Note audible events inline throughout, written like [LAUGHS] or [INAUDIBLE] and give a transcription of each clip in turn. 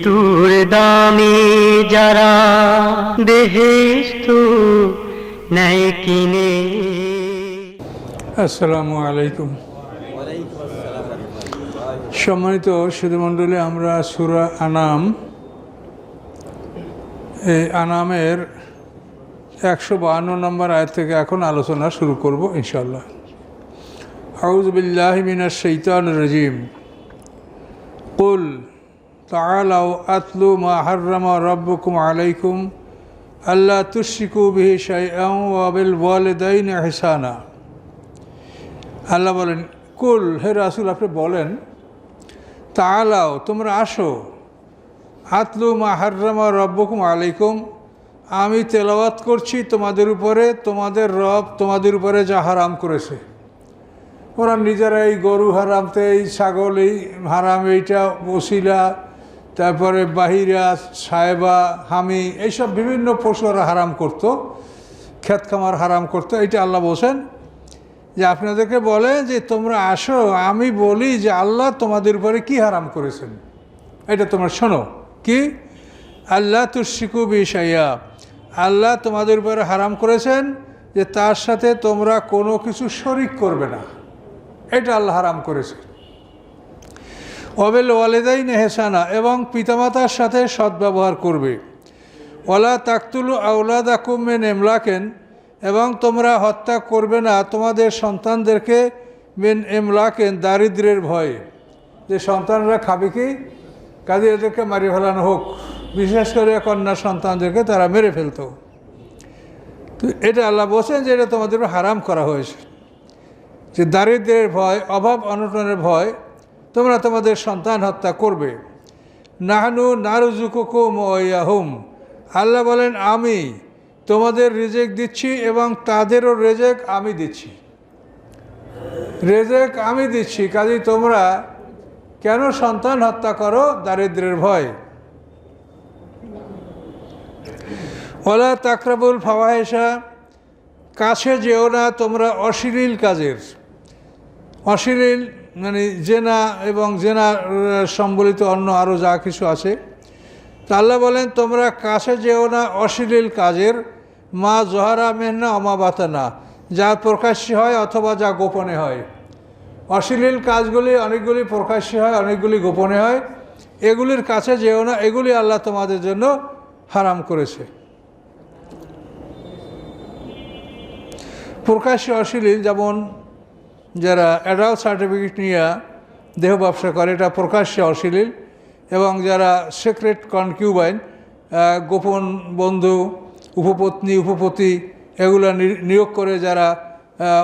মৃত্যুর দামে যারা দেহেস্ত নেয় কিনে। আসসালামু আলাইকুম। সম্মানিত সুধীমণ্ডলী, আমরা সুরা আনাম, এই আনামের একশো বাহান্ন নম্বর আয়াত থেকে এখন আলোচনা শুরু করব ইনশাল্লাহ আউজবিল্লাহ মিনার শৈতান রাজিম। কুল তাআলাও আতলু মা হাররামা আলাইকুম আল্লাহ তুশিকু বিহি বিল ওয়ালিদাইনি ইহসানা। আল্লাহ বলেন, কুল, হে রাসুল, আপনি বলেন তালাও তোমরা আসো। আতলু মা হার্রামা রব্বকুম আলাইকুম, আমি তেলাওয়াত করছি তোমাদের উপরে, তোমাদের রব তোমাদের উপরে যা হারাম করেছে। ওরা নিজেরা এই গরু হারামতে, এই ছাগল, এই হারাম, এইটা বসিলা তারপরে বাহিরা, সাহেবা, হামি, এইসব বিভিন্ন পশু ওরা হারাম করতো ক্ষেত খামার হারাম করতো, এইটা আল্লাহ বলছেন যে আপনাদেরকে বলে যে তোমরা আসো, আমি বলি যে আল্লাহ তোমাদের উপরে কি হারাম করেছেন। এটা তোমরা শোনো। কি? আল্লাহ তুশিকু বিষয়া আল্লাহ তোমাদের উপরে হারাম করেছেন যে তার সাথে তোমরা কোনো কিছু শরিক করবে না। এটা আল্লাহ হারাম করেছে। অবেল ওয়ালেদাই নেহেসানা এবং পিতামাতার সাথে সদ্ব্যবহার করবে। ওলা তাকতুলু আউলাদ আকুমেন এমলাকেন এবং তোমরা হত্যা করবে না তোমাদের সন্তানদেরকে মেন এমলাকেন দারিদ্রের ভয়ে। যে সন্তানরা খাবে কি? কাজে এদেরকে মারি ফেলানো হোক। বিশেষ করে কন্যা সন্তানদেরকে তারা মেরে ফেলতো। তো এটা আল্লাহ বলছেন যে এটা তোমাদের হারাম করা হয়েছে। যে দারিদ্রের ভয়, অভাব অনটনের ভয় তোমরা তোমাদের সন্তান হত্যা করবে। নাহানু নারুজুকুকুম ওয়াহুম আল্লাহ বলেন, আমি তোমাদের রেজেক দিচ্ছি এবং তাদেরও রেজেক আমি দিচ্ছি। রেজেক আমি দিচ্ছি কাজেই তোমরা কেন সন্তান হত্যা করো? দারিদ্রের ভয়। ওলা তাকরাবুল ফাওয়াহেসা কাছে যেও না তোমরা অশ্লীল কাজের। অশ্লীল মানে জেনা এবং জেনা সম্বলিত অন্য আরও যা কিছু আছে। তা বলেন, তোমরা কাছে যেও না অশ্লীল কাজের। মা জহারা মেহনা অমাবাতানা যা প্রকাশ্যে হয় অথবা যা গোপনে হয়। অশ্লীল কাজগুলি অনেকগুলি প্রকাশ্যে হয়, অনেকগুলি গোপনে হয়। এগুলির কাছে যেও না, এগুলি আল্লাহ তোমাদের জন্য হারাম করেছে। প্রকাশ্যে অশ্লীল, যেমন যারা অ্যাডাল্ট সার্টিফিকেট নিয়ে দেহ ব্যবসা করে, এটা প্রকাশ্যে অশ্লীল এবং যারা সিক্রেট কনকিউবাইন গোপন বন্ধু, উপপত্নী, উপপতি এগুলো নিয়োগ করে যারা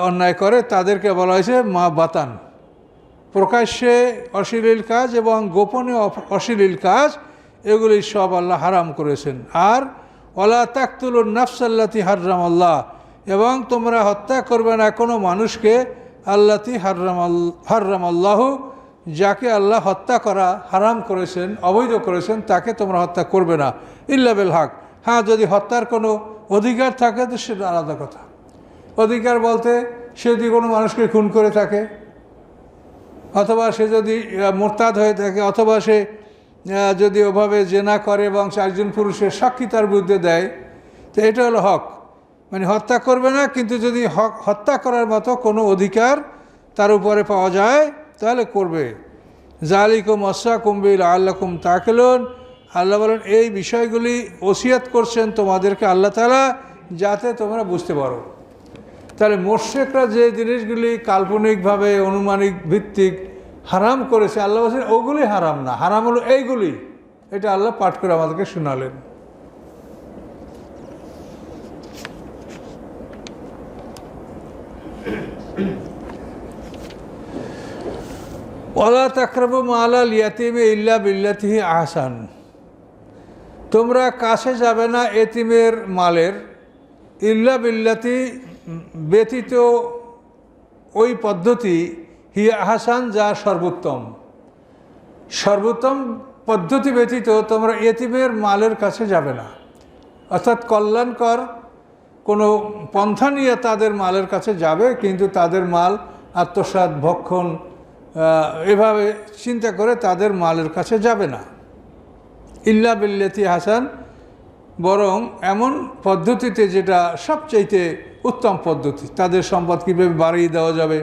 অন্যায় করে, তাদেরকে বলা হয়েছে মা বাতান। প্রকাশ্যে অশ্লীল কাজ এবং গোপনে অশ্লীল কাজ, এগুলি সব আল্লাহ হারাম করেছেন। আর ওলা তাকতুল নাফসাল্লাতি হাররাম আল্লাহ এবং তোমরা হত্যা করবে না কোনো মানুষকে আল্লাতি হাররাম হাররাম আল্লাহ, যাকে আল্লাহ হত্যা করা হারাম করেছেন, অবৈধ করেছেন, তাকে তোমরা হত্যা করবে না। ইল্লাবেল হক। হ্যাঁ যদি হত্যার কোনো অধিকার থাকে, তো সেটা আলাদা কথা। অধিকার বলতে সে যদি কোনো মানুষকে খুন করে থাকে, অথবা সে যদি মোরতাদ হয়ে থাকে, অথবা সে যদি ওভাবে জেনা করে এবং চারজন পুরুষের সাক্ষী তার বিরুদ্ধে দেয়, তো এটা হলো হক। মানে হত্যা করবে না, কিন্তু যদি হত্যা করার মতো কোনো অধিকার তার উপরে পাওয়া যায়, তাহলে করবে। জালিকুম অসা কুম্বিল আল্লাকুম তাকেলন। আল্লাহ বলেন, এই বিষয়গুলি ওসিয়াত করছেন তোমাদেরকে আল্লাহ তালা যাতে তোমরা বুঝতে পারো। তাহলে মোর্শেকরা যে জিনিসগুলি কাল্পনিকভাবে, অনুমানিক ভিত্তিক হারাম করেছে, আল্লাহ বলছেন, ওগুলি হারাম না। হারাম হলো এইগুলি। এটা আল্লাহ পাঠ করে আমাদেরকে শোনালেন। ওলা তাকরাবু মালা ইয়াতিমে ইল্লা বিল্লাতিহি আহসান। তোমরা কাছে যাবে না এতিমের মালের। ইল্লা বিল্লাতি ব্যতীত ওই পদ্ধতি হি আহসান যা সর্বোত্তম। সর্বোত্তম পদ্ধতি ব্যতীত তোমরা এতিমের মালের কাছে যাবে না। অর্থাৎ কল্যাণকর কোনো পন্থা নিয়ে তাদের মালের কাছে যাবে, কিন্তু তাদের মাল আত্মসাৎ, ভক্ষণ এভাবে চিন্তা করে তাদের মালের কাছে যাবে না। ইল্লা বিল্লাতি হাসান, বরং এমন পদ্ধতিতে যেটা সবচাইতে উত্তম পদ্ধতি। তাদের সম্পদ কীভাবে বাড়িয়ে দেওয়া যাবে,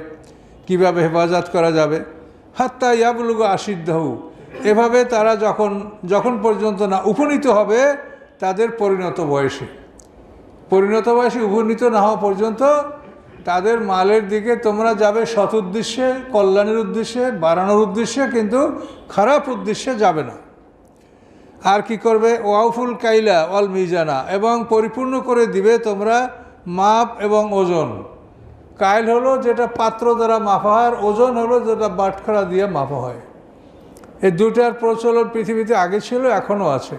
কীভাবে হেফাজত করা যাবে। হাত্তা ইয়াবলুগ আশিদ্দাহু, এভাবে তারা যখন যখন পর্যন্ত না উপনীত হবে, তাদের পরিণত বয়সে। পরিণত বয়সে উপনীত না হওয়া পর্যন্ত তাদের মালের দিকে তোমরা যাবে সৎ উদ্দেশ্যে, কল্যাণের উদ্দেশ্যে, বাড়ানোর উদ্দেশ্যে, কিন্তু খারাপ উদ্দেশ্যে যাবে না। আর কি করবে? ওয়াউফুল কাইলা অল মিজানা, এবং পরিপূর্ণ করে দিবে তোমরা মাপ এবং ওজন। কাইল হলো যেটা পাত্র দ্বারা মাপা হয় ওজন হলো যেটা বাটখারা দিয়ে মাপা হয়। এই দুটার প্রচলন পৃথিবীতে আগে ছিল, এখনও আছে।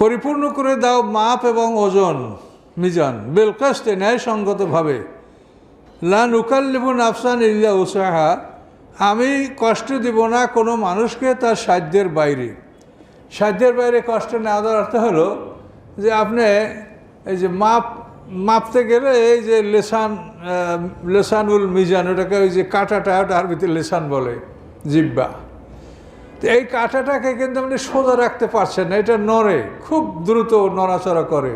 পরিপূর্ণ করে দাও মাপ এবং ওজন, মিজান। বেলকাস্তে ন্যায়সঙ্গতভাবে। লা নুকাল্লিবুন আফসান ইল্লা উসাহা আমি কষ্ট দিব না কোনো মানুষকে তার সাধ্যের বাইরে। সাধ্যের বাইরে কষ্ট না দেওয়ার অর্থ হলো যে আপনি এই যে মাপ, মাপতে গেলে এই যে লেসান লেসানুল মিজান, ওটাকে ওই যে কাঁটাটা ওটা আরবিতে লেসান বলে, জিব্বা। তো এই কাঁটাটাকে কিন্তু আপনি সোজা রাখতে পারছেন না, এটা নড়ে, খুব দ্রুত নড়াচড়া করে।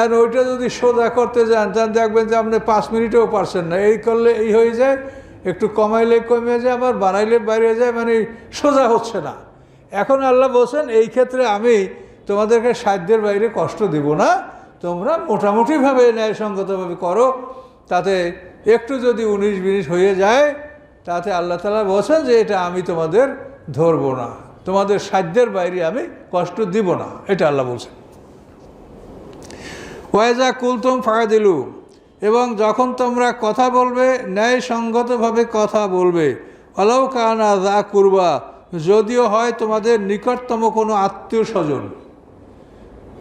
আর ওইটা যদি সোজা করতে যান যান দেখবেন যে আপনি পাঁচ মিনিটেও পারছেন না। এই করলে এই হয়ে যায়, একটু কমাইলে কমে যায়, আবার বাড়াইলে বাইরে যায় মানে সোজা হচ্ছে না। এখন আল্লাহ বলছেন, এই ক্ষেত্রে আমি তোমাদেরকে সাধ্যের বাইরে কষ্ট দিব না। তোমরা মোটামুটিভাবে ন্যায়সঙ্গতভাবে করো। তাতে একটু যদি উনিশ বিনিশ হয়ে যায়, তাতে আল্লাহ তালা বলছেন যে এটা আমি তোমাদের ধরবো না। তোমাদের সাধ্যের বাইরে আমি কষ্ট দিব না। এটা আল্লাহ বলছেন। ওয়াইজা কুলতুম ফায়াদিলু, এবং যখন তোমরা কথা বলবে, ন্যায়সঙ্গতভাবে কথা বলবে অলাউ কানা যা করবা, যদিও হয় তোমাদের নিকটতম কোনো আত্মীয় স্বজন।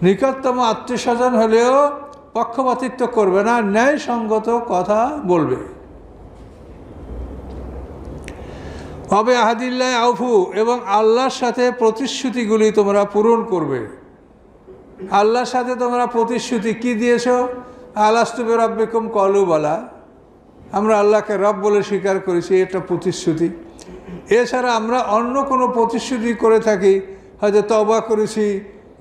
নিকটতম আত্মীয় স্বজন হলেও পক্ষপাতিত্ব করবে না, ন্যায়সঙ্গত কথা বলবে। হবে আহাদিল্লাহ আউফু এবং আল্লাহর সাথে প্রতিশ্রুতিগুলি তোমরা পূরণ করবে। আল্লাহর সাথে তোমরা প্রতিশ্রুতি কি দিয়েছ? আলাস্তুবে রব্বিকুম কলুবালা আমরা আল্লাহকে রব বলে স্বীকার করেছি, এটা প্রতিশ্রুতি। এছাড়া আমরা অন্য কোনো প্রতিশ্রুতি করে থাকি, হয়তো তবা করেছি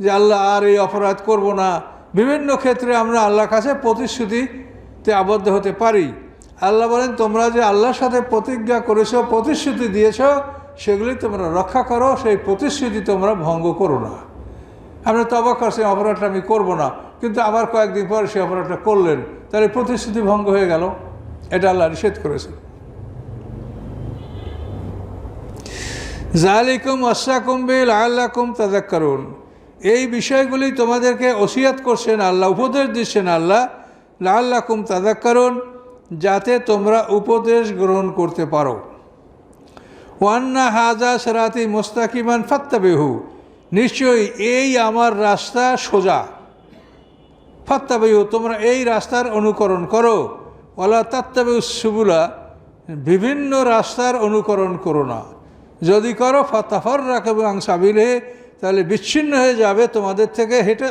যে আল্লাহ আর এই অপরাধ করব না। বিভিন্ন ক্ষেত্রে আমরা আল্লাহর কাছে প্রতিশ্রুতিতে আবদ্ধ হতে পারি। আল্লাহ বলেন, তোমরা যে আল্লাহর সাথে প্রতিজ্ঞা করেছ, প্রতিশ্রুতি দিয়েছ, সেগুলি তোমরা রক্ষা করো, সেই প্রতিশ্রুতি তোমরা ভঙ্গ করো না। আপনি তবা করছেন অপরাধটা আমি করব না, কিন্তু আবার কয়েকদিন পরে সেই অপরাধটা করলেন, তাহলে প্রতিশ্রুতি ভঙ্গ হয়ে গেল। এটা আল্লাহ নিষেধ করেছে। জালিকুম আশাকুম বিল আল্লাকুম তাদাক করুন এই বিষয়গুলি তোমাদেরকে ওসিয়াত করছেন আল্লাহ, উপদেশ দিচ্ছেন আল্লাহ লাল্লাকুম তাদাক করুন যাতে তোমরা উপদেশ গ্রহণ করতে পারো। ওয়ান্না হাজা সেরাতি মোস্তাকিমান ফাত্তাবেহু, নিশ্চয়ই এই আমার রাস্তা সোজা। ফাত্তাবেহু, তোমরা এই রাস্তার অনুকরণ করো। ওলা তাত্তাবেহু সুবুলা, বিভিন্ন রাস্তার অনুকরণ করো না। যদি করো ফাতাফর রাখবে সাবিলে তাহলে বিচ্ছিন্ন হয়ে যাবে তোমাদের থেকে, হেঁটে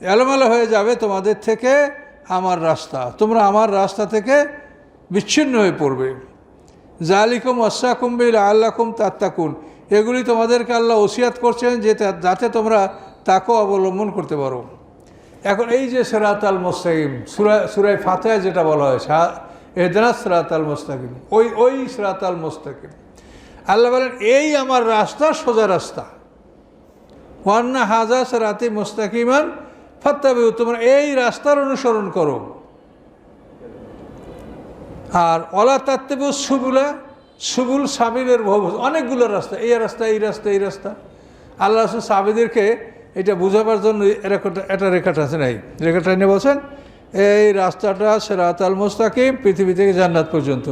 এলোমেলো হয়ে যাবে তোমাদের থেকে আমার রাস্তা। তোমরা আমার রাস্তা থেকে বিচ্ছিন্ন হয়ে পড়বে। জালিকুম অসাকুম বিল আল্লাকুম তাত্তাকুন। এগুলি তোমাদেরকে আল্লাহ ওসিয়াত করছেন যে যাতে তোমরা তাকেও অবলম্বন করতে পারো। এখন এই যে সেরাত আল মোস্তাকিম, সুরা সুরাই ফাতেহা যেটা বলা হয়েছে এদনা সেরাত আল মোস্তাকিম, ওই ওই সেরাত আল মোস্তাকিম। আল্লাহ বলেন, এই আমার রাস্তা সোজা রাস্তা। ওয়ান্না হাজা সেরাতি মোস্তাকিমান ফাত্তাবি তোমরা এই রাস্তার অনুসরণ করো। আর অলা তাত্ত্বেব সুবুলা, সুবুল সাবিলের বহু অনেকগুলো রাস্তা, এই রাস্তা এই রাস্তা এই রাস্তা। আল্লাহ রসুল সাবিদেরকে এটা বোঝাবার জন্য একটা রেখাটা আছে নাই? রেখাটা নিয়ে বলছেন, এই রাস্তাটা সেরাত আল মোস্তাকিম, পৃথিবী থেকে জান্নাত পর্যন্ত।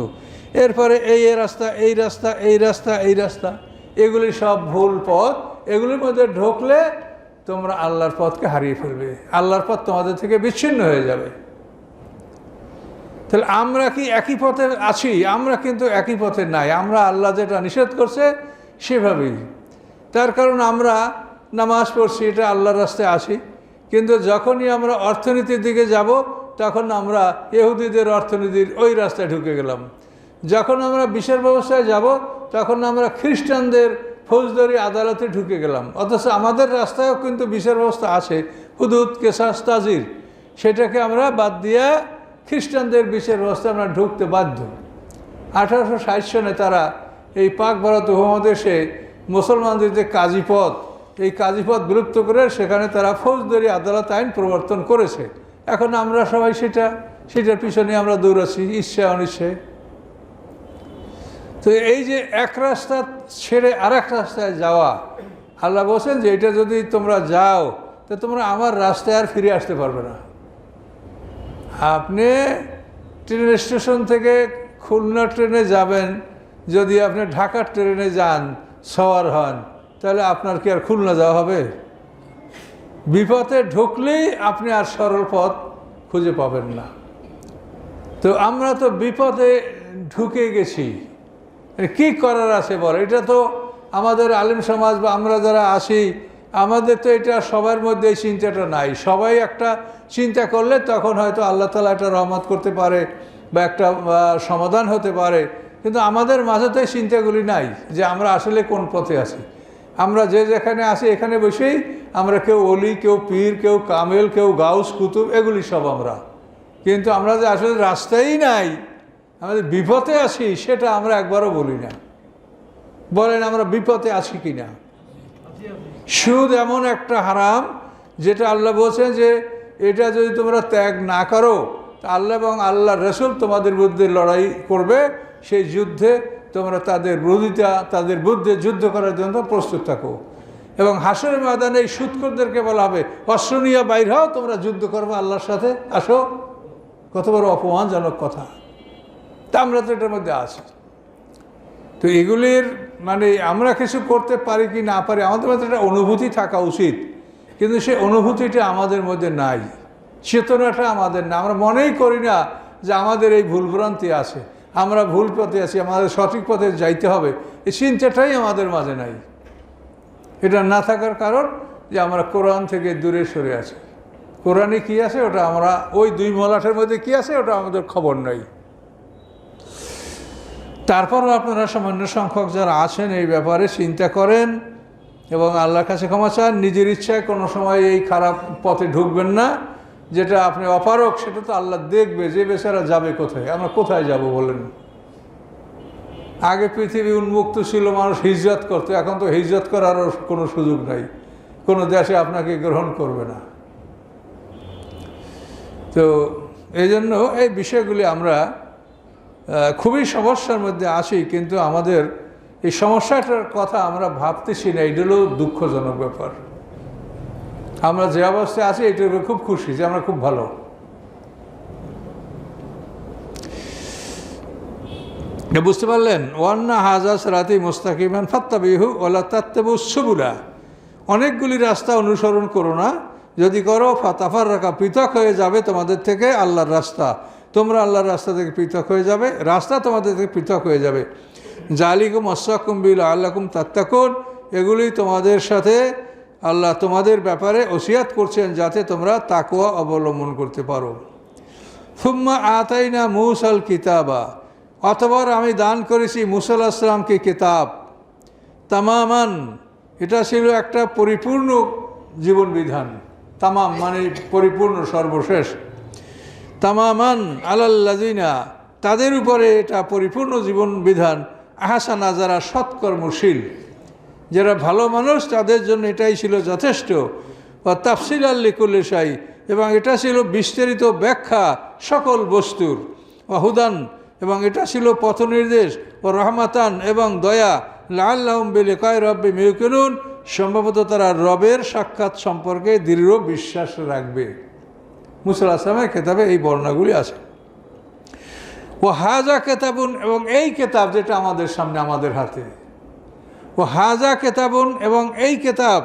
এরপরে এই রাস্তা এই রাস্তা এই রাস্তা এই রাস্তা। এগুলি সব ভুল পথ। এগুলির মধ্যে ঢুকলে তোমরা আল্লাহর পথকে হারিয়ে ফেলবে। আল্লাহর পথ তোমাদের থেকে বিচ্ছিন্ন হয়ে যাবে। তাহলে আমরা কি একই পথে আছি? আমরা কিন্তু একই পথে নাই। আমরা আল্লাহ যেটা নিষেধ করছে সেভাবেই। তার কারণ আমরা নামাজ পড়ছি, এটা আল্লাহর রাস্তায় আছি কিন্তু যখনই আমরা অর্থনীতির দিকে যাব, তখন আমরা ইহুদিদের অর্থনীতির ওই রাস্তায় ঢুকে গেলাম। যখন আমরা বিশের ব্যবস্থায় যাব, তখন আমরা খ্রিস্টানদের ফৌজদারি আদালতে ঢুকে গেলাম। অথচ আমাদের রাস্তায়ও কিন্তু বিচার ব্যবস্থা আছে। হুদুদ, কেসাস, তাজির, সেটাকে আমরা বাদ দিয়ে খ্রিস্টানদের বিচার ব্যবস্থা আমরা ঢুকতে বাধ্য। আঠারোশো ষাট সনে তারা এই পাক ভারত উপমহাদেশে মুসলমানদের যে কাজীপদ এই কাজীপদ বিলুপ্ত করে সেখানে তারা ফৌজদারি আদালত আইন প্রবর্তন করেছে। এখন আমরা সবাই সেটা, সেটার পিছনে আমরা দৌড়াচ্ছি ইচ্ছে অনিচ্ছায়। তো এই যে এক রাস্তা ছেড়ে আর এক রাস্তায় যাওয়া, আল্লাহ বলছেন যে এটা যদি তোমরা যাও, তো তোমরা আমার রাস্তায় আর ফিরে আসতে পারবে না। আপনি ট্রেন স্টেশন থেকে খুলনা ট্রেনে যাবেন, যদি আপনি ঢাকার ট্রেনে যান, সওয়ার হন, তাহলে আপনার কি আর খুলনা যাওয়া হবে? বিপথে ঢুকলেই আপনি আর সরল পথ খুঁজে পাবেন না। তো আমরা তো বিপদে ঢুকে গেছি। কি করার আছে বল? এটা তো আমাদের আলিম সমাজ বা আমরা যারা আসি আমাদের তো এটা সবার মধ্যে এই চিন্তাটা নাই। সবাই একটা চিন্তা করলে তখন হয়তো আল্লাহ তালা একটা রহমত করতে পারে বা একটা সমাধান হতে পারে। কিন্তু আমাদের মাঝে তো এই চিন্তাগুলি নাই যে আমরা আসলে কোন পথে আছি। আমরা যে যেখানে আসি এখানে বসেই আমরা কেউ অলি, কেউ পীর, কেউ কামেল, কেউ গাউস, কুতুব, এগুলি সব আমরা। কিন্তু আমরা যে আসলে রাস্তাই নাই আমাদের বিপদে আছি, সেটা আমরা একবারও বলি না। বলেন, আমরা বিপদে আছি কি না সুদ এমন একটা হারাম, যেটা আল্লাহ বলছেন যে, এটা যদি তোমরা ত্যাগ না করো, তা আল্লাহ এবং আল্লাহ রসুল তোমাদের বিরুদ্ধে লড়াই করবে। সেই যুদ্ধে তোমরা তাদের বিরোধিতা, তাদের বিরুদ্ধে যুদ্ধ করার জন্য প্রস্তুত থাকো। এবং হাসরের ময়দানে এই সুৎকরদেরকে বলা হবে, অস্ত্র নিয়ে বাইর হও, তোমরা যুদ্ধ করবে আল্লাহর সাথে। আসো। কত বড় অপমানজনক কথা। তা আমরা তো এটার মধ্যে আছি। তো এগুলির মানে আমরা কিছু করতে পারি কি না পারি, আমাদের মধ্যে একটা অনুভূতি থাকা উচিত। কিন্তু সেই অনুভূতিটা আমাদের মধ্যে নাই। চেতনাটা আমাদের না। আমরা মনেই করি না যে আমাদের এই ভুলভ্রান্তি আছে। আমরা ভুল পথে আছি, আমাদের সঠিক পথে যাইতে হবে। এই চিন্তাটাই আমাদের মাঝে নাই। এটা না থাকার কারণ যে আমরা কোরআন থেকে দূরে সরে আছি। কোরআনে কি আছে ওটা আমরা, ওই দুই মলাটের মধ্যে কি আছে ওটা আমাদের খবর নাই। তারপরও আপনারা সামান্য সংখ্যক যারা আছেন এই ব্যাপারে চিন্তা করেন এবং আল্লাহর কাছে ক্ষমা চান। নিজের ইচ্ছায় কোনো সময় এই খারাপ পথে ঢুকবেন না। যেটা আপনি অপারক সেটা তো আল্লাহ দেখবে যে বেচারা যাবে কোথায়। আমরা কোথায় যাব বলেন? আগে পৃথিবী উন্মুক্ত ছিল, মানুষ হিজরত করতো। এখন তো হিজরত করারও কোনো সুযোগ নাই। কোনো দেশে আপনাকে গ্রহণ করবে না। তো এই জন্য এই বিষয়গুলি আমরা খুবই সমস্যার মধ্যে আছি, কিন্তু আমাদের এই সমস্যাটার কথা আমরা ভাবতেছি না, এটা দুঃখজনক ব্যাপার। আমরা যে অবস্থায় আছি এটার উপরে খুব খুশি যে আমরা খুব ভালো। বুঝতে পারলেন? ওয়ান্না হাজাস রাতি মোস্তাকিমান ফাত্তাবিহু ওলা তাত্তাবু সুবুলা। অনেকগুলি রাস্তা অনুসরণ করো না, যদি করো ফাতাফার রাখা পৃথক হয়ে যাবে তোমাদের থেকে আল্লাহর রাস্তা। তোমরা আল্লাহর রাস্তা থেকে পৃথক হয়ে যাবে, রাস্তা তোমাদের থেকে পৃথক হয়ে যাবে। জালিকুম অসাকুম বিল আল্লাকুম তাত্তাকুন এগুলি তোমাদের সাথে আল্লাহ তোমাদের ব্যাপারে ওসিয়াত করছেন যাতে তোমরা তাকুয়া অবলম্বন করতে পারো। ফুম্মা আতাইনা মুসাল কিতাবা অথবা আমি দান করেছি মুসাল আসলামকে কিতাব। তামামান, এটা ছিল একটা পরিপূর্ণ জীবন বিধান তামাম মানে পরিপূর্ণ সর্বশেষ। তামামান আলাল্লাজিনা তাদের উপরে এটা পরিপূর্ণ জীবন বিধান, আহাসানা, যারা সৎকর্মশীল। যারা ভালো মানুষ, তাদের জন্য এটাই ছিল যথেষ্ট। ও তাফসিল আল্লিকুল্লি সাই এবং এটা ছিল বিস্তারিত ব্যাখ্যা সকল বস্তুর। হুদান, এবং এটা ছিল পথ নির্দেশ। ও রহমাতান, এবং দয়া। লাল্লাহম বিলে কয় রব্বে মিউকিনুন, সম্ভবত তারা রবের সাক্ষাৎ সম্পর্কে দৃঢ় বিশ্বাস রাখবে। মুসল আসলামের কেতাবে এই বর্ণাগুলি আছে। ও হাজা কেতাবুন এবং এই কেতাব যেটা আমাদের সামনে আমাদের হাতে। ও হাজা কেতাবুন এবং এই কেতাব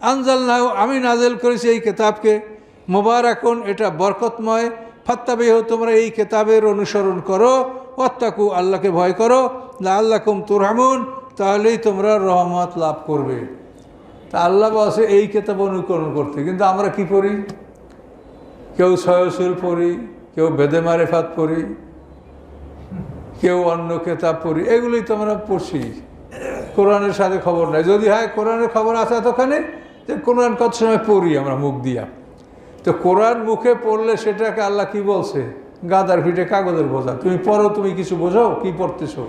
আনজাল নাও আমি নাজেল করেছি এই কেতাবকে। মোবারাকুন, এটা বরকতময়। ফাত্তাবিহ, তোমরা এই কেতাবের অনুসরণ করো। অত্তাকু আল্লাহকে ভয় করো। না আল্লাহকুম তুরহামুন, তাহলেই তোমরা রহমত লাভ করবে। তা আল্লাহ বসে এই কেতাব অনুকরণ করতে। কিন্তু আমরা কি পড়ি? কেউ সয়সুল পড়ি কেউ বেদে মারেফাত পড়ি কেউ অন্য কেতাব পড়ি এগুলোই তো আমরা পড়ছি। কোরআনের সাথে খবর নাই। যদি হয় কোরআনের খবর আছে এতখানে যে কোরআন কত সময় পড়ি আমরা মুখ দিয়া। তো কোরআন মুখে পড়লে সেটাকে আল্লাহ কি বলছে? গাদার পিঠে কাগজের বোঝা। তুমি পড়ো, তুমি কিছু বোঝো, কি পড়তেছো?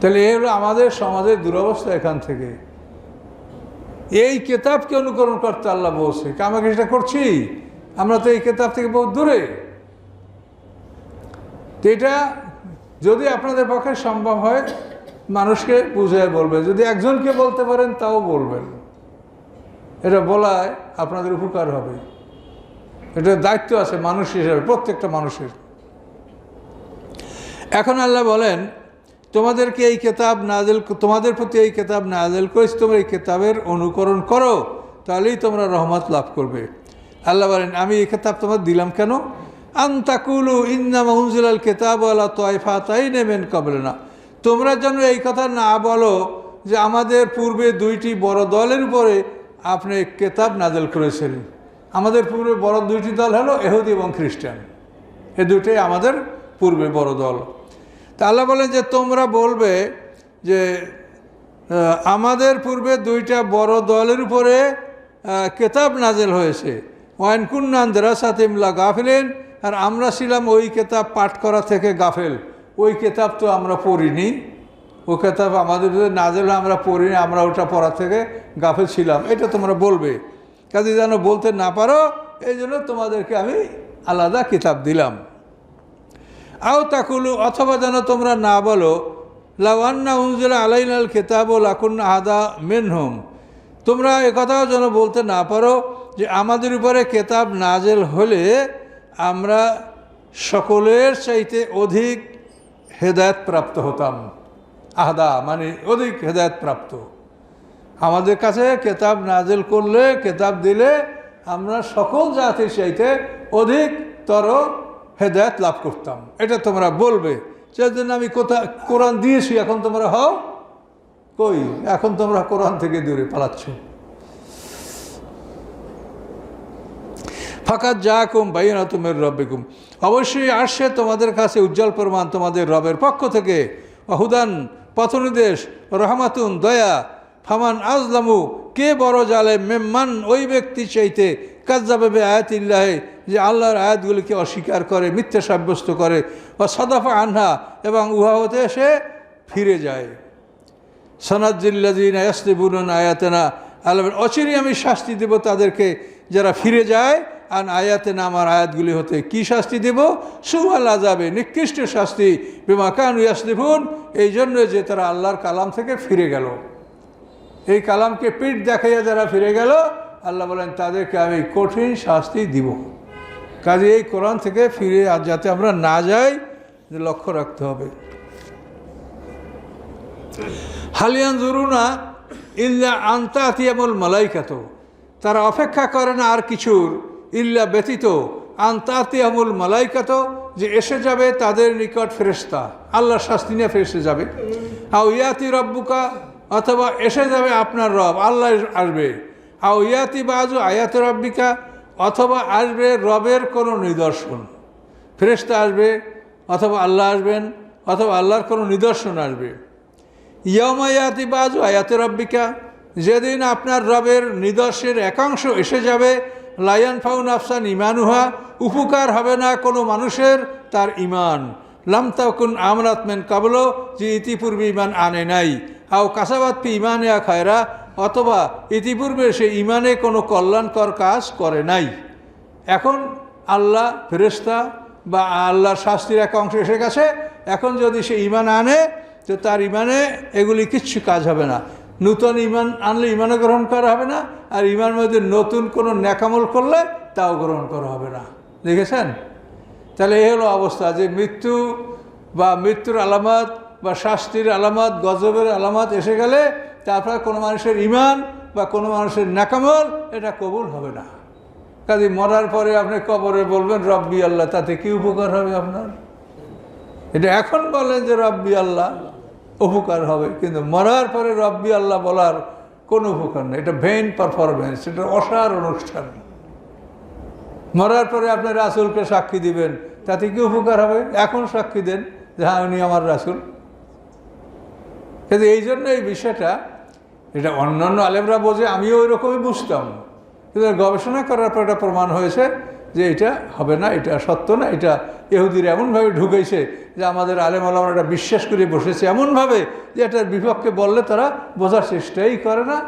তাহলে এ আমাদের সমাজের দুরবস্থা এখান থেকে। এই কেতাবকে অনুকরণ করতে আল্লাহ বলছে। আমাকে সেটা করছি? আমরা তো এই কেতাব থেকে বহু দূরে। তো এটা যদি আপনাদের পক্ষে সম্ভব হয়, মানুষকে বুঝায় বলবেন যদি একজনকে বলতে পারেন, তাও বলবেন। এটা বলায় আপনাদের উপকার হবে। এটা দায়িত্ব আছে মানুষ হিসাবে, প্রত্যেকটা মানুষের। এখন আল্লাহ বলেন তোমাদেরকে এই কেতাব নাজেল তোমাদের প্রতি এই কেতাব নাজেল করেছি, তোমরা এই কেতাবের অনুকরণ করো, তাহলেই তোমরা রহমত লাভ করবে। আল্লাহ বলেন, আমি এই কেতাব তোমার দিলাম কেন? আন্তাকুলু ইন্না মাহুজিলাল কেতাব আল্লাহ তয়ফা তাই নেবেন কবলে না তোমরা যেন এই কথা না বলো যে আমাদের পূর্বে দুইটি বড় দলের উপরে আপনি কেতাব নাজেল করেছিলেন আমাদের পূর্বে বড় দুইটি দল হলো এহুদি এবং খ্রিস্টান। এ দুটোই আমাদের পূর্বে বড় দল। তা আল্লাহ বলেন যে তোমরা বলবে যে আমাদের পূর্বে দুইটা বড় দলের উপরে কেতাব নাজেল হয়েছে। ওয়ানকুন্নান দেরাসাতিমলা গাফিলেন, আর আমরা ছিলাম ওই কেতাব পাঠ করা থেকে গাফেল। ওই কেতাব তো আমরা পড়িনি। ও কেতাব আমাদের নাজেল আমরা পড়িনি, আমরা ওটা পড়া থেকে গাফেল ছিলাম। এটা তোমরা বলবে। কাজে যেন বলতে না পারো, এই জন্য তোমাদেরকে আমি আলাদা কিতাব দিলাম। আও তাকুলু, অথবা যেন তোমরা না বলো লাওয়ান্না উনজিলা আলাইনাল কেতাব লাকুন আদা মেনহুম। তোমরা একথাও যেন বলতে না পারো যে আমাদের উপরে কেতাব নাজেল হলে আমরা সকলের চাইতে অধিক হেদায়ত প্রাপ্ত হতাম। আহদা মানে অধিক হেদায়ত প্রাপ্ত। আমাদের কাছে কেতাব নাজেল করলে, কেতাব দিলে আমরা সকল জাতির চাইতে অধিকতর হেদায়ত লাভ করতাম। এটা তোমরা বলবে সেজন্য আমি কোথা, কোরআন দিয়েছি, এখন তোমরা হও কই? এখন তোমরা কোরআন থেকে দূরে পালাচ্ছ। ফাঁকা যা কুম বাইনা তুমের রব্বিকুম। অবশ্যই আসছে তোমাদের কাছে উজ্জ্বল প্রমাণ তোমাদের রবের পক্ষ থেকে। অহুদান পথনির্দেশ রহমাতুন, দয়া ফামান আজলামু, কে বড় জালে মেম্মান ওই ব্যক্তি চাইতে কাজাবে আয়াতিল্লাহে যে আল্লাহর আয়াতগুলিকে অস্বীকার করে, মিথ্যা সাব্যস্ত করে বা সদাফা আনহা, এবং উহা হতে সে ফিরে যায়। সনাজিল্লাদিন আয়াসলিবুন আয়াতেনা আল্লাহ অচিরে আমি শাস্তি দেব তাদেরকে, যারা ফিরে যায় আর আয়াতে না আমার আয়াতগুলি হতে কি শাস্তি দেব? সুয়াল্লা যাবে নিকৃষ্ট শাস্তি, বিমা কান ইয়াসলিফুন এই জন্য যে তারা আল্লাহর কালাম থেকে ফিরে গেল। এই কালামকে পিঠ দেখাইয়া যারা ফিরে গেল, আল্লাহ বলেন, তাদেরকে আমি কঠিন শাস্তি দিব। কাজে এই কোরআন থেকে ফিরে আর যাতে আমরা না যাই লক্ষ্য রাখতে হবে। হালিয়ান জরুনা ইল্লা আন্তাতিয়ামুল মালাইকাত। তারা অপেক্ষা করে না আর কিছুর ইল্লা ব্যতীত আন্তাতিয়ামুল মালাইকাত, যে এসে যাবে তাদের নিকট ফেরেস্তা আল্লাহ শাস্তি নিয়ে ফেরেসে যাবে। আউ ইয়াতি রব্বুকা অথবা এসে যাবে আপনার রব, আল্লাহ আসবে। আও ইয়াতি বাজু আয়াত রব্বিকা, অথবা আসবে রবের কোনো নিদর্শন। ফেরেস্তা আসবে, অথবা আল্লাহ আসবেন, অথবা আল্লাহর কোনো নিদর্শন আসবে। ইয়মায়াতি বাজু আয়াতে রব্বিকা, যেদিন আপনার রবের নিদর্শের একাংশ এসে যাবে লায়ন ফাউন আফসান ইমানুহা উপকার হবে না কোনো মানুষের তার ইমান লামতাকুন আমরাতমেন কাবল, যে ইতিপূর্বে ইমান আনে নাই। আও কাসাবাত পি ইমানে খায়রা, অথবা ইতিপূর্বে সে ইমানে কোনো কল্যাণকর কাজ করে নাই। এখন আল্লাহ ফেরেস্তা বা আল্লাহর শাস্তির এক অংশ এসে গেছে। এখন যদি সে ইমান আনে, তো তার ইমানে এগুলি কিচ্ছু কাজ হবে না। নূতন ইমান আনলে ইমানও গ্রহণ করা হবে না, আর ইমান মধ্যে নতুন কোনো ন্যাকামল করলে তাও গ্রহণ করা হবে না। দেখেছেন? তাহলে এই হলো অবস্থা যে মৃত্যু বা মৃত্যুর আলামত বা শাস্তির আলামত, গজবের আলামত এসে গেলে তারপর কোনো মানুষের ইমান বা কোনো মানুষের নাকামল এটা কবুল হবে না। কাজে মরার পরে আপনি কবরে বলবেন, রব্বি আল্লাহ, তাতে কি উপকার হবে আপনার? এটা এখন বলেন যে, রব্বি আল্লাহ, উপকার হবে। কিন্তু মরার পরে রব্বি আল্লাহ বলার কোনো উপকার নেই। এটা ভেইন পারফরমেন্স এটা অসার অনুষ্ঠান। মরার পরে আপনি রাসুলকে সাক্ষী দিবেন, তাতে কি উপকার হবে? এখন সাক্ষী দেন যে হ্যাঁ উনি আমার রাসুল। কিন্তু এই জন্য এই বিষয়টা, এটা অন্যান্য আলেমরা বোঝে, আমিও ওই রকমই বুঝতাম। কিন্তু গবেষণা করার পর এটা প্রমাণ হয়েছে যে এটা হবে না, এটা সত্য না, এটা এহুদির এমনভাবে ঢুকেছে যে আমাদের আলেম আলমরা এটা বিশ্বাস করে বসেছে এমনভাবে যে এটার বিপক্ষে বললে তারা বোঝার চেষ্টাই করে না,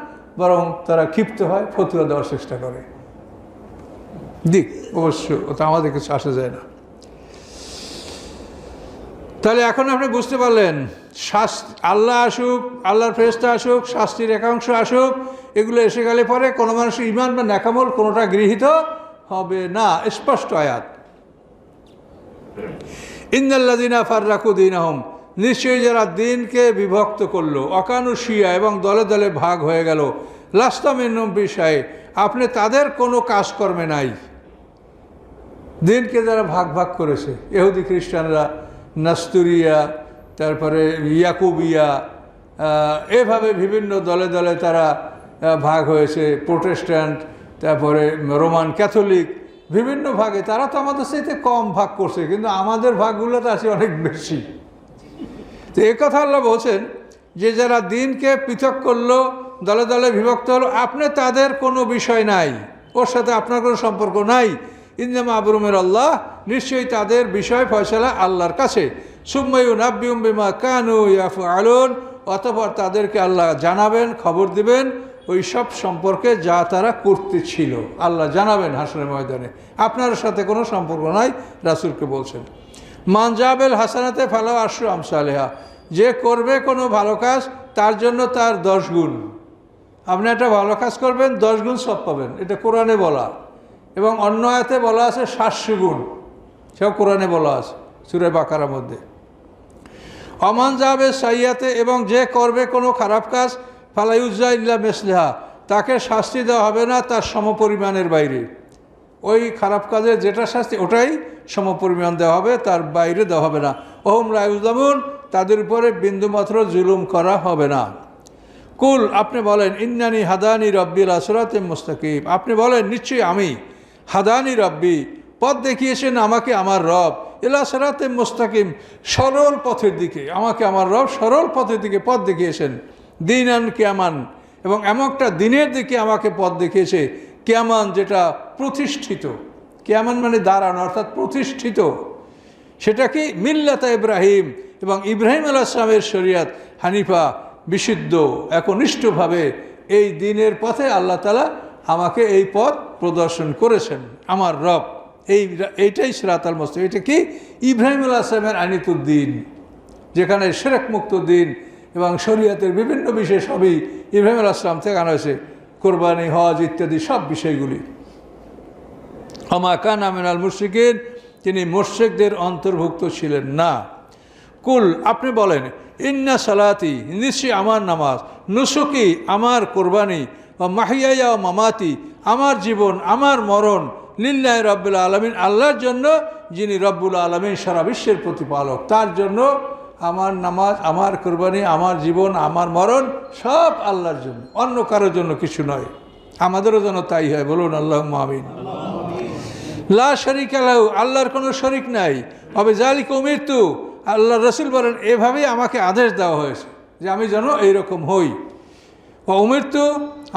বরং তারা ক্ষিপ্ত হয়, ফতুয়া দেওয়ার চেষ্টা করে। দিক, অবশ্য ওটা আমাদের কিছু আসা যায় না। তাহলে এখন আপনি বুঝতে পারলেন শাস্তি, আল্লাহ আসুক, আল্লাহর ফেরেস্তা আসুক, শাস্তির একাংশ আসুক, এগুলো এসে গেলে পরে কোনো মানুষের ইমান বা ন্যাকামল কোনোটা গৃহীত হবে না। স্পষ্ট আয়াত। ইন্দাল্লাদিনা ফার্রাকুদ্দিন আহম নিশ্চয়ই যারা দিনকে বিভক্ত করল অকানুশিয়া এবং দলে দলে ভাগ হয়ে গেল লাস্তামিন বিষয়ে আপনি তাদের কোনো কাজকর্মে নাই। দিনকে যারা ভাগ ভাগ করেছে এহুদি খ্রিস্টানরা, নাস্তুরিয়া তারপরে ইয়াকুবিয়া এভাবে বিভিন্ন দলে দলে তারা ভাগ হয়েছে, প্রোটেস্ট্যান্ট, তারপরে রোমান ক্যাথলিক, বিভিন্ন ভাগে। তারা তো আমাদের সাথে কম ভাগ করছে, কিন্তু আমাদের ভাগগুলো তো আছে অনেক বেশি। তো এ কথা আল্লাহ বলছেন যে, যারা দিনকে পৃথক করল, দলে দলে বিভক্ত হলো, আপনি তাদের কোনো বিষয় নাই। ওর সাথে আপনার কোনো সম্পর্ক নাই। ইন্দামা আবরুমের আল্লাহ, নিশ্চয়ই তাদের বিষয় ফয়সলা আল্লাহর কাছে। সুম্মায়ু নাব্বিউম বিমা কানু ইয়াফু আলুন অতপর তাদেরকে আল্লাহ জানাবেন, খবর দিবেন, ওই সব সম্পর্কে যা তারা করতেছিল আল্লাহ জানাবেন হাসনের ময়দানে। আপনার সাথে কোনো সম্পর্ক নাই, রাসুলকে বলছেন। মানজাবেল হাসানাতে ফালাও আশু আমসালেহা। যে করবে কোনো ভালো কাজ, তার জন্য তার দশ গুণ। আপনি একটা ভালো কাজ করবেন, দশ গুণ সব পাবেন। এটা কোরআনে বলা। এবং অন্য আয়াতে বলা আছে সাতশো গুণ। সেও কোরআনে বলা আছে, সুরে বাকারার মধ্যে। অমান যাবে সাইয়াতে এবং যে করবে কোনো খারাপ কাজ, ফালাইউজ্জা ইল্লা মেসলেহা, তাকে শাস্তি দেওয়া হবে না তার সমপরিমাণের বাইরে। ওই খারাপ কাজের যেটা শাস্তি, ওটাই সমপরিমাণ দেওয়া হবে, তার বাইরে দেওয়া হবে না। ওহম রায়ুজামুন, তাদের উপরে বিন্দুমাত্র জুলুম করা হবে না। কুল, আপনি বলেন, ইন্নানি হাদানি রব্বিল আসরাতে মুস্তাকিব আপনি বলেন, নিশ্চয়ই আমি হাদানি রব্বি। পথ দেখিয়েছেন আমাকে আমার রব। এলা সেরাতে মোস্তাকিম, সরল পথের দিকে। আমাকে আমার রব সরল পথের দিকে পথ দেখিয়েছেন। দিন আন কেয়ামান। এবং এমন একটা দিনের দিকে আমাকে পথ দেখিয়েছে, কেয়ামান যেটা প্রতিষ্ঠিত। কেয়ামান মানে দাঁড়ানো, অর্থাৎ প্রতিষ্ঠিত। সেটা কি? মিল্লাতা ইব্রাহিম। এবং ইব্রাহিম আল আসলামের শরিয়াত হানিফা বিশুদ্ধ, একনিষ্ঠভাবে এই দিনের পথে আল্লাহ তালা আমাকে এই পথ প্রদর্শন করেছেন। আমার রব এই এইটাই সিরাত আল মস্ত এটা কি? ইব্রাহিম আল আসলামের আনিতুদ্দিন যেখানে সেরেক মুক্ত দিন এবং শরীয়তের বিভিন্ন বিষয় সবই ইব্রাহিম আল আসলাম থেকে আনা হয়েছে। কোরবানি, হজ ইত্যাদি সব বিষয়গুলি। আমা কান আমিনাল মুর্শিকের তিনি মোর্শেকদের অন্তর্ভুক্ত ছিলেন না। কুল, আপনি বলেন, ইন্না সালাতি, নিশ্চয়ই আমার নামাজ, নুসুকি, আমার কোরবানি বা মাহিয়া মামাতি, আমার জীবন, আমার মরণ লিল্লাহ রব্বুল আলমিন, আল্লাহর জন্য যিনি রব্বুল আলমিন সারা বিশ্বের প্রতিপালক। তার জন্য আমার নামাজ, আমার কোরবানি, আমার জীবন, আমার মরণ সব আল্লাহর জন্য, অন্য কারোর জন্য কিছু নয়। আমাদেরও যেন তাই হয়, বলুন আল্লাহ আমিন। লা শরিক আলাহু আল্লাহর কোনো শরিক নাই। হবে জালিক মৃত্যু আল্লাহ রসুল বলেন, এভাবেই আমাকে আদেশ দেওয়া হয়েছে যে আমি যেন এইরকম হই। ও মৃত্যু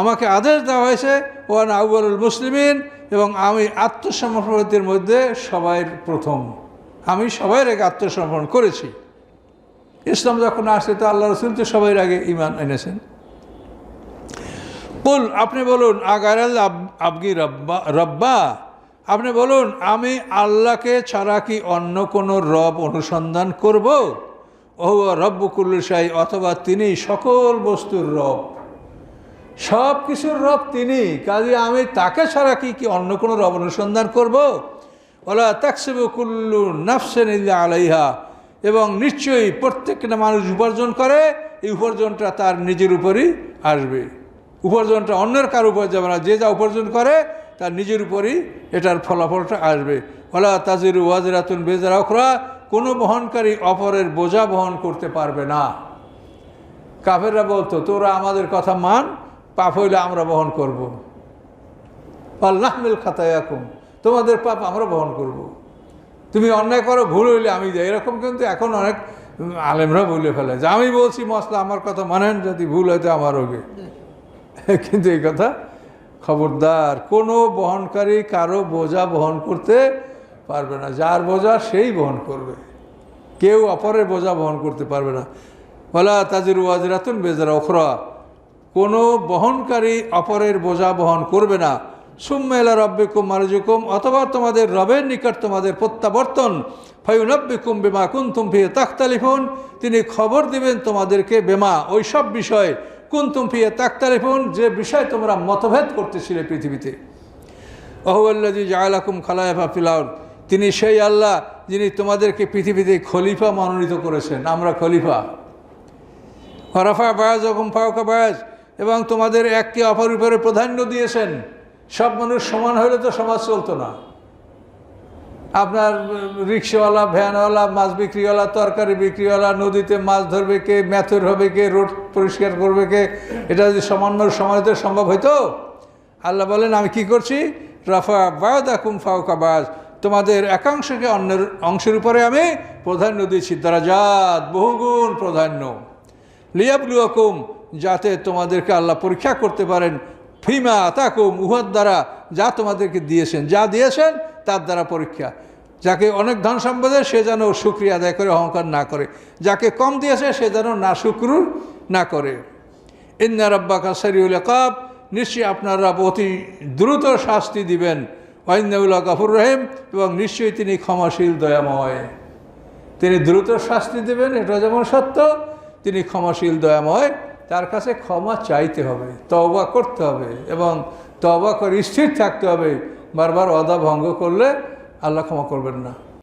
আমাকে আদেশ দেওয়া হয়েছে ওয়ান আউবরুল মুসলিমিন এবং আমি আত্মসমর্পণের মধ্যে সবাইয়ের প্রথম। আমি সবাইয়ের আগে আত্মসমর্পণ করেছি। ইসলাম যখন আসে, তো আল্লাহ রসুল তো সবাই আগে ইমান এনেছেন। কুল, আপনি বলুন, আগারাল আবগি রব্বা রব্বা। আপনি বলুন, আমি আল্লাহকে ছাড়া কি অন্য কোনো রব অনুসন্ধান করব? ও রব্বকুল্লুসাই অথবা তিনি সকল বস্তুর রব। সব কিছুর রব তিনি। কাজে আমি তাকে ছাড়া কি কি অন্য কোনো রব অনুসন্ধান করব? ওলা তাকসেব কুল্লু নাফসেন আলাইহা। এবং নিশ্চয়ই প্রত্যেকটা মানুষ উপার্জন করে, এই উপার্জনটা তার নিজের উপরই আসবে। উপার্জনটা অন্যের কার উপর যাবে না, যে যা উপার্জন করে, তার নিজের উপরই এটার ফলাফলটা আসবে। ওলা তাজির ওয়াজরাতুন বেজারা ওখরা কোনো বহনকারী অপরের বোঝা বহন করতে পারবে না। কাফেররা বলতো, তোরা আমাদের কথা মান পাপ হইলে আমরা বহন করব। পাল্লাহমিল খাতায়াকুম, তোমাদের পাপ আমরা বহন করব। তুমি অন্যায় করো, ভুল হইলে আমি যাই। এরকম কিন্তু এখন অনেক আলেমরা বলে ফেলে যে, আমি বলছি মশলা আমার কথা মানেন, যদি ভুল হয়তো আমার হবে [LAUGHS] কিন্তু এই কথা খবরদার, কোনো বহনকারী কারও বোঝা বহন করতে পারবে না। যার বোঝা সেই বহন করবে। কেউ অপরের বোঝা বহন করতে পারবে না। বলা তাজির ওয়াজরাতুন বেজারা ওখরা কোনো বহনকারী অপরের বোঝা বহন করবে না। সুম্মেলা রব্বিকুম মারজুকুম, অথবা তোমাদের রবের নিকট তোমাদের প্রত্যাবর্তন। ফাইউনব্বিকুম বেমা কুন্তুম ফিয়ে তাখতালিফুন, তিনি খবর দিবেন তোমাদেরকে বেমা, ওই সব বিষয় কুন্তুম ফিয়ে তাখতালিফুন, যে বিষয় তোমরা মতভেদ করতেছিলে পৃথিবীতে। অহুয়াল্লাজি জায়ালাকুম খালায়ফা ফিলাউন তিনি সেই আল্লাহ যিনি তোমাদেরকে পৃথিবীতে খলিফা মনোনীত করেছেন, আমরা খলিফা। হরাফা বায়াজ রকম ফাউকা বায়াজ এবং তোমাদের এককে অপর উপরে প্রাধান্য দিয়েছেন। সব মানুষ সমান হলে তো সমাজ চলতো না। আপনার রিক্সাওয়ালা, ভ্যানওয়ালা, মাছ বিক্রিওয়ালা, তরকারি বিক্রিওয়ালা, নদীতে মাছ ধরবে কে ম্যাথর হবে কে, রোড পরিষ্কার করবে কে, এটা যদি সমান মানুষ সমাজতে সম্ভব হইতো, আল্লাহ বলেন, আমি কি করছি? রাফা বায়াদ আকুম ফাউকা বাজ। তোমাদের একাংশকে অন্যের অংশের উপরে আমি প্রাধান্য দিয়েছি। দারাজাত, বহুগুণ প্রাধান্য। লিয়াবলুয়াকুম যাতে তোমাদেরকে আল্লাহ পরীক্ষা করতে পারেন। ফিমা তাকুম উহার দ্বারা যা তোমাদেরকে দিয়েছেন, যা দিয়েছেন তার দ্বারা পরীক্ষা। যাকে অনেক ধন সম্পদে সে যেন সুক্রিয়া আদায় করে, অহংকার না করে। যাকে কম দিয়েছে সে যেন না শুক্রু না করে। ইন্না রব্বাকা সরিউল কাব নিশ্চয়ই আপনার অতি দ্রুত শাস্তি দিবেন। ওয়াইন্দাউল্লাহ গাফুর রহিম, এবং নিশ্চয়ই তিনি ক্ষমাশীল, দয়াময়। তিনি দ্রুত শাস্তি দেবেন, এটা যেমন সত্য, তিনি ক্ষমাশীল, দয়াময়। তার কাছে ক্ষমা চাইতে হবে তবা করতে হবে এবং তবা করে স্থির থাকতে হবে। বারবার অদা ভঙ্গ করলে আল্লাহ ক্ষমা করবেন না।